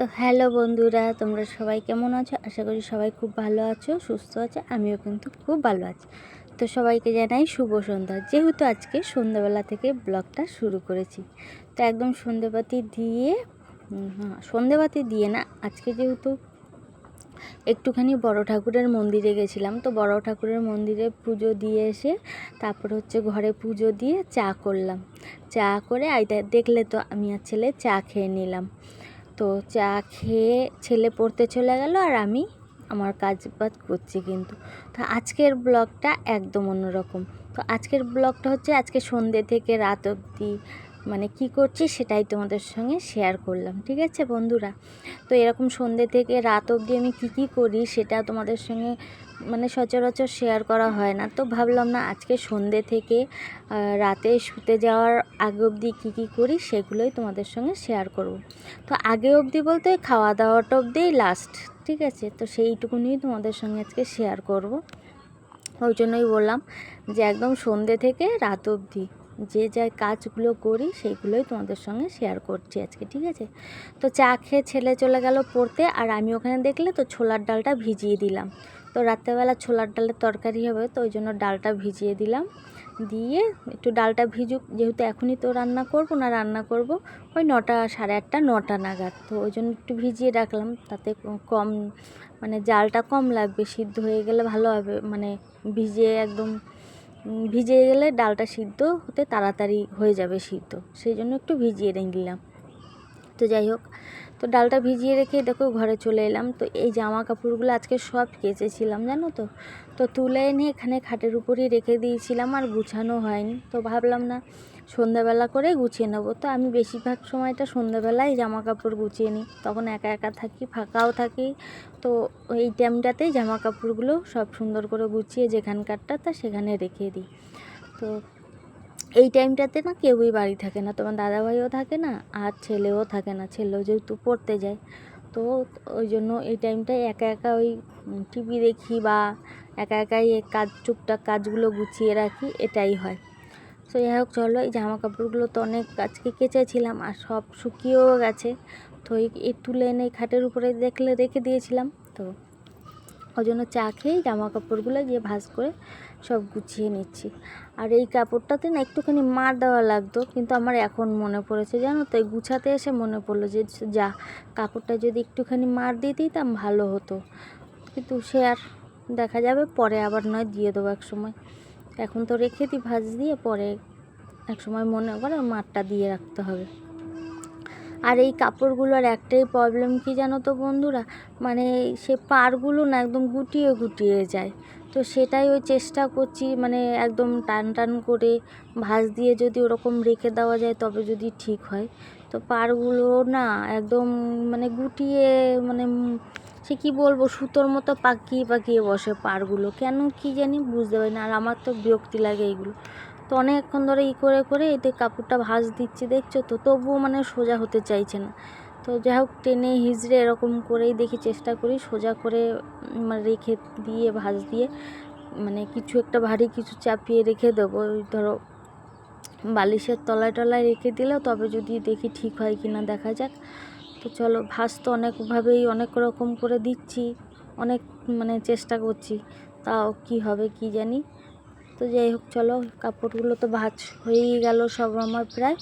তো হ্যালো বন্ধুরা, তোমরা সবাই কেমন আছো? আশা করি সবাই খুব ভালো আছো, সুস্থ আছো, আমিও কিন্তু খুব ভালো আছি। তো সবাইকে জানাই শুভ সন্ধ্যা। যেহেতু আজকে সন্ধ্যাবেলা থেকে ব্লগটা শুরু করেছি, তো একদম সন্ধেবাতি দিয়ে হ্যাঁ সন্ধেবাতি দিয়ে না, আজকে যেহেতু একটুখানি বড় ঠাকুরের মন্দিরে গেছিলাম, তো বড় ঠাকুরের মন্দিরে পুজো দিয়ে এসে, তারপর হচ্ছে ঘরে পুজো দিয়ে চা করলাম। চা করে আইতা, দেখলে তো আমি আর ছেলে চা খেয়ে নিলাম। তো চা খেয়ে ছেলে পড়তে চলে গেল আর আমি আমার কাজ বাজ করছি কিন্তু। তো আজকের ব্লগটা একদম অন্যরকম। তো আজকের ব্লগটা হচ্ছে আজকে সন্ধ্যে থেকে রাত অবধি মানে কি করছি সেটাই তোমাদের সঙ্গে শেয়ার করলাম, ঠিক আছে বন্ধুরা? তো এরকম সন্ধ্যে থেকে রাত অবধি আমি কী কী করি সেটা তোমাদের সঙ্গে মানে সচরাচর শেয়ার করা হয় না। তো ভাবলাম না আজকে সন্ধ্যে থেকে রাতে শুতে যাওয়ার আগে অবধি কী কী করি সেগুলোই তোমাদের সঙ্গে শেয়ার করব। তো আগে অবধি বলতে খাওয়া দাওয়াটা অবধিই লাস্ট ঠিক আছে? তো সেইটুকুনি তোমাদের সঙ্গে আজকে শেয়ার করব। ওই জন্যই বললাম যে একদম সন্ধ্যে থেকে রাত অবধি যে যা কাজগুলো করি সেইগুলোই তোমাদের সঙ্গে শেয়ার করছি আজকে, ঠিক আছে? তো চা খেয়ে ছেলে চলে গেল পড়তে আর আমি ওখানে দেখলে তো ছোলার ডালটা ভিজিয়ে দিলাম। তো রাত্রেবেলা ছোলার ডালের তরকারি হবে তো ওই জন্য ডালটা ভিজিয়ে দিলাম। দিয়ে একটু ডালটা ভিজুক, যেহেতু এখনই তো রান্না করব না, রান্না করব ওই নটা, সাড়ে আটটা, নটা নাগাদ। তো ওই জন্য একটু ভিজিয়ে রাখলাম তাতে কম মানে জালটা কম লাগবে, সিদ্ধ হয়ে গেলে ভালো হবে মানে ভিজিয়ে একদম ভিজে গেলে ডালটা সিদ্ধ হতে তাড়াতাড়ি হয়ে যাবে সিদ্ধ। সেই জন্য একটু ভিজিয়ে নিলাম। তো যাই হোক তো ডালটা ভিজিয়ে রেখে দেখো ঘরে চলে এলাম। তো এই জামা কাপড়গুলো আজকে সব কেচেছিলাম, জানো তো? তো তুলে এনে এখানে খাটের উপরেই রেখে দিয়েছিলাম আর গুছানো হয়নি। তো ভাবলাম না সন্ধ্যাবেলা করে গুছিয়ে নেব। তো আমি বেশিরভাগ সময়টা সন্ধ্যাবেলায় জামা কাপড় গুছিয়ে নিই। তখন একা একা থাকি, ফাঁকাও থাকি। তো এই টাইমটাতেই জামা কাপড়গুলো সব সুন্দর করে গুছিয়ে যেখানকারটা তা সেখানে রেখে দিই। তো এই টাইমটাতে না কেউই বাড়ি থাকে না। তোমার দাদাভাইও থাকে না, আর ছেলেও থাকে না। ছেলেও যেহেতু পড়তে যায়। তো ওই জন্য এই টাইমটায় একা একা ওই টিভি দেখি বা একা একাই কাজ, টুকটাক কাজগুলো গুছিয়ে রাখি, এটাই হয়। তো যাই হোক, চলো এই জামা কাপড়গুলো তো অনেক আজকে কেচেছিলাম আর সব শুকিয়েও গেছে। তো এই তুলে এনে খাটের উপরে দেখলে, রেখে দিয়েছিলাম। তো জন্য চা খেয়েই জামা কাপড়গুলো গিয়ে ভাজ করে সব গুছিয়ে নিচ্ছি। আর এই কাপড়টাতে না একটুখানি মার দেওয়া লাগতো, কিন্তু আমার এখন মনে পড়েছে, জানো তো গুছাতে এসে মনে পড়ল যে যা, কাপড়টা যদি একটুখানি মার দিয়ে দিতাম ভালো হতো। কিন্তু সে আর দেখা যাবে পরে আবার নয়, দিয়ে দেবো এক সময়। এখন তো রেখে দিই ভাজ দিয়ে, পরে এক সময় মনে করে মারটা দিয়ে রাখতে হবে। আর এই কাপড়গুলোর একটাই প্রবলেম কি জানো তো বন্ধুরা? মানে সে পাড়গুলো না একদম গুটিয়ে গুটিয়ে যায়। তো সেটাই ওই চেষ্টা করছি মানে একদম টান টান করে ভাঁজ দিয়ে যদি ওরকম রেখে দেওয়া যায় তবে যদি ঠিক হয়। তো পাড়গুলো না একদম মানে গুটিয়ে মানে সে কী বলব সুতোর মতো পাকিয়ে পাকিয়ে বসে পাড়গুলো। কেন কি জানি বুঝতে পারি না। আর আমার তো বিরক্তি লাগে এইগুলো তো অনেকক্ষণ ধরে ই করে করে এতে কাপড়টা ভাঁজ দিচ্ছি, দেখছ তো? তবুও মানে সোজা হতে চাইছে না। তো যাই হোক, টেনে হিজড়ে এরকম করেই দেখি চেষ্টা করি, সোজা করে মানে রেখে দিয়ে, ভাঁজ দিয়ে মানে কিছু একটা ভারী কিছু চাপিয়ে রেখে দেবো। ধরো বালিশের তলায় টলায় রেখে দিলেও তবে যদি দেখি ঠিক হয় কি না দেখা যাক। তো চলো, ভাঁজ তো অনেকভাবেই অনেক রকম করে দিচ্ছি, অনেক মানে চেষ্টা করছি, তাও কি হবে কি জানি। তো যাই হোক, চলো, কাপড়গুলো তো ভাজ হয়েই গেল সব আমার প্রায়।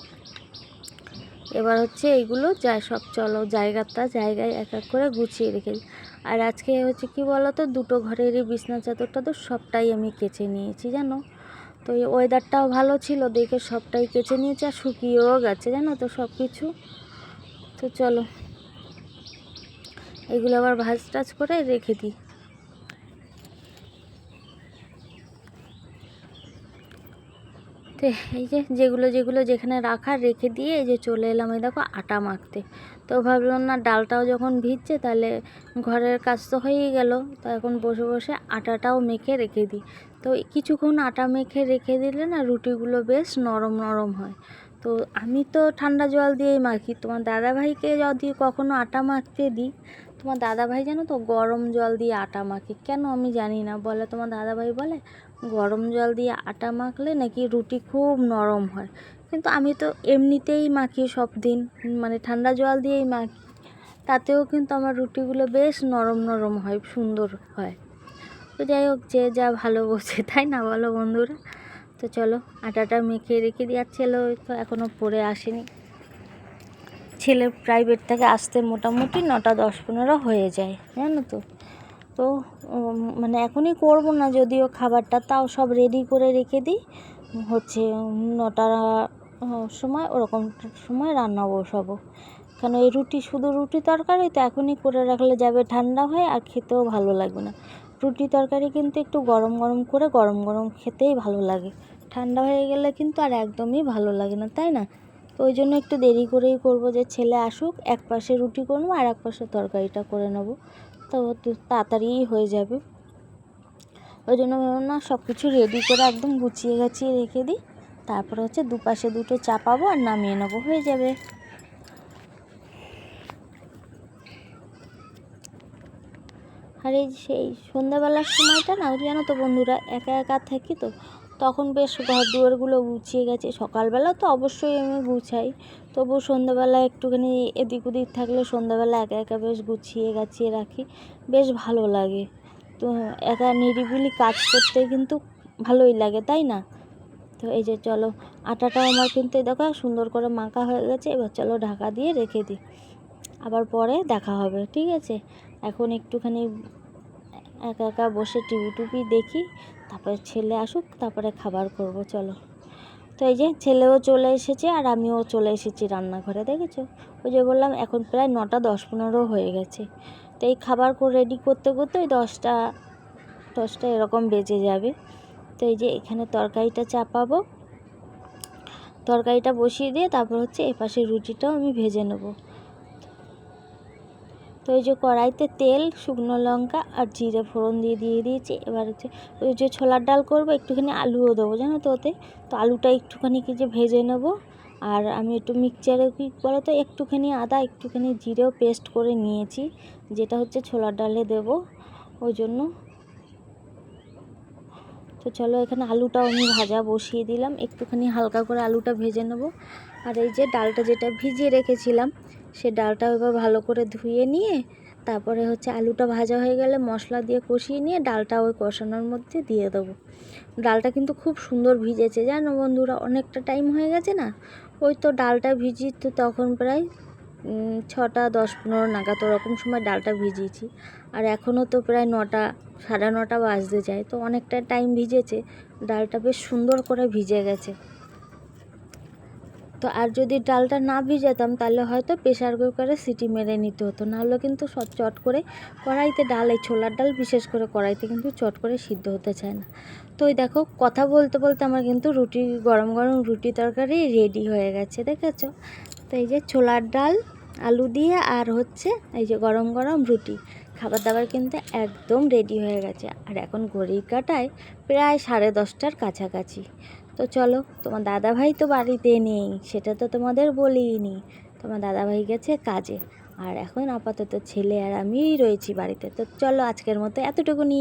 এবার হচ্ছে এইগুলো যা সব চলো, জায়গাটা, জায়গায় এক এক করে গুছিয়ে রেখে। আর আজকে হচ্ছে কি বলো তো দুটো ঘরেরই বিছনা চাদরটা তো সবটাই আমি কেচে নিয়েছি, জানো? তো এই ওয়েদারটাও ভালো ছিল, দেখে সবটাই কেচে নিয়েছি আর শুকিয়েও গেছে, জানো তো সব কিছু তো চলো, এগুলো আবার ভাজ টাজ করে রেখে দিই। তো এই যে যেগুলো যেগুলো যেখানে রাখার রেখে দিয়ে এই যে চলে এলাম এই দেখো আটা মাখতে। তো ভাবলাম না ডালটাও যখন ভিজছে তাহলে ঘরের কাজ তো হয়েই গেল। তো এখন বসে বসে আটাটাও মেখে রেখে দিই। তো কিছুক্ষণ আটা মেখে রেখে দিলে না রুটিগুলো বেশ নরম নরম হয়। তো আমি তো ঠান্ডা জল দিয়েই মাখি। তোমার দাদাভাইকে যদি কখনো আটা মাখতে দিই তোমার দাদাভাই জানো তো গরম জল দিয়ে আটা মাখে। কেন আমি জানি না? বলে তোমার দাদাভাই বলে, গরম জল দিয়ে আটা মাখলে নাকি রুটি খুব নরম হয়। কিন্তু আমি তো এমনিতেই মাখি সব দিন মানে ঠান্ডা জল দিয়েই মাখি। তাতেও কিন্তু আমার রুটিগুলো বেশ নরম নরম হয়, সুন্দর হয়। তো যাই হোক, যে যা ভালো বোঝে, তাই না বলো বন্ধুরা? তো চলো, আটাটা মেখে রেখে দিয়ে আর ছেলে তো এখনও পরে আসেনি। ছেলে প্রাইভেট থেকে আসতে মোটামুটি নটা দশ পনেরো হয়ে যায়, জানো তো। তো মানে এখনই করব না, যদিও খাবারটা তাও সব রেডি করে রেখে দিই। হচ্ছে, নটার সময় ওরকম সময় রান্না বসাবো। কেন, এই রুটি শুধু রুটি তরকারি তো এখনই করে রাখলে যাবে ঠান্ডা হয়ে আর খেতেও ভালো লাগবে না। রুটি তরকারি কিন্তু একটু গরম গরম করে গরম গরম খেতেই ভালো লাগে। ঠান্ডা হয়ে গেলে কিন্তু আর একদমই ভালো লাগে না, তাই না? ওই জন্য একটু দেরি করেই করব যে ছেলে আসুক, এক পাশে রুটি করব আর এক পাশে তরকারিটা করে নেব। তো তাড়াতাড়িই হয়ে যাবে। ওই জন্য ভাবলাম না সব কিছু রেডি করে একদম গুছিয়ে গাছিয়ে রেখে দিই। তারপরে হচ্ছে দুপাশে দুটো চাপাবো আর নামিয়ে নেব, হয়ে যাবে। আর এই সেই সন্ধ্যাবেলার সময়টা না, জানো তো বন্ধুরা, একা একা থাকি তো। তখন বেশ ঘর দুয়ারগুলো গুছিয়ে গেছে। সকালবেলা তো অবশ্যই আমি গুছাই। তবু সন্ধ্যাবেলা একটুখানি এদিক ওদিক থাকলে সন্ধ্যাবেলা একা একা বেশ গুছিয়ে গাছিয়ে রাখি। বেশ ভালো লাগে। তো একা নিরিবিলি কাজ করতে কিন্তু ভালোই লাগে, তাই না? তো এই যে চলো, আটাটাও আমার কিন্তু দেখো সুন্দর করে মাখা হয়ে গেছে। এবার চলো ঢাকা দিয়ে রেখে দিই। আবার পরে দেখা হবে, ঠিক আছে? এখন একটুখানি একা একা বসে টিভি টুপি দেখি। তারপরে ছেলে আসুক, তারপরে খাবার করব, চলো। তো এই যে ছেলেও চলে এসেছে আর আমিও চলে এসেছি রান্নাঘরে, দেখেছ? ওই যে বললাম, এখন প্রায় নটা দশ পনেরো হয়ে গেছে। তো এই খাবার করে রেডি করতে করতে ওই দশটা দশটা এরকম বেজে যাবে। তো এই যে এখানে তরকারিটা চাপাবো। তরকারিটা বসিয়ে দিয়ে তারপর হচ্ছে এপাশে রুটিটাও আমি ভেজে নেব। তো এই যে কড়াইতে তেল, শুকনো লঙ্কা আর জিরে ফোড়ন দিয়ে দিয়ে দিয়েছি। এবার হচ্ছে ওই যে ছোলার ডাল করব, একটুখানি আলুও দেবো, জানো তো ওতে। তো আলুটা একটুখানি কি যে ভেজে নেব। আর আমি একটু মিক্সচারে কি বলো তো, একটুখানি আদা, একটুখানি জিরেও পেস্ট করে নিয়েছি, যেটা হচ্ছে ছোলার ডালে দেবো। ওই জন্য। তো চলো এখানে আলুটাও আমি ভাজা বসিয়ে দিলাম, একটুখানি হালকা করে আলুটা ভেজে নেব। আর এই যে ডালটা যেটা ভিজিয়ে রেখেছিলাম সে ডালটা এবার ভালো করে ধুয়ে নিয়ে, তারপরে হচ্ছে আলুটা ভাজা হয়ে গেলে মশলা দিয়ে কষিয়ে নিয়ে ডালটা ওই কষানোর মধ্যে দিয়ে দেবো। ডালটা কিন্তু খুব সুন্দর ভিজেছে, জানো বন্ধুরা, অনেকটা টাইম হয়ে গেছে না? ওই তো ডালটা ভিজি তো তখন প্রায় ছটা দশ পনেরো নাগাদ ওরকম সময় ডালটা ভিজিয়েছি। আর এখনও তো প্রায় নটা, সাড়ে নটা বাজতে যায়, তো অনেকটা টাইম ভিজেছে, ডালটা বেশ সুন্দর করে ভিজে গেছে। তো আর যদি ডালটা না ভিজাতাম, তাহলে হয়তো প্রেশার কুকারে সিটি মেরে নিতে হতো। নাহলে কিন্তু সব চট করে কড়াইতে ডাল, এই ছোলার ডাল বিশেষ করে কড়াইতে কিন্তু চট করে সিদ্ধ হতে চায় না। তো ওই দেখো, কথা বলতে বলতে আমার কিন্তু রুটি, গরম গরম রুটি তরকারি রেডি হয়ে গেছে, দেখেছ? তো এই যে ছোলার ডাল, আলু দিয়ে আর হচ্ছে এই যে গরম গরম রুটি খাবার দাবার কিন্তু একদম রেডি হয়ে গেছে। আর এখন ঘড়ির কাটায় প্রায় সাড়ে দশটার কাছাকাছি। তো চলো, তোমার দাদাভাই তো বাড়িতে নেই, সেটা তো তোমাদের বলিনি। তোমার দাদাভাই গেছে কাজে। আর এখন আপাতত ছেলে আর আমিই রয়েছি বাড়িতে। তো চলো, আজকের মতো এতটুকু নিয়ে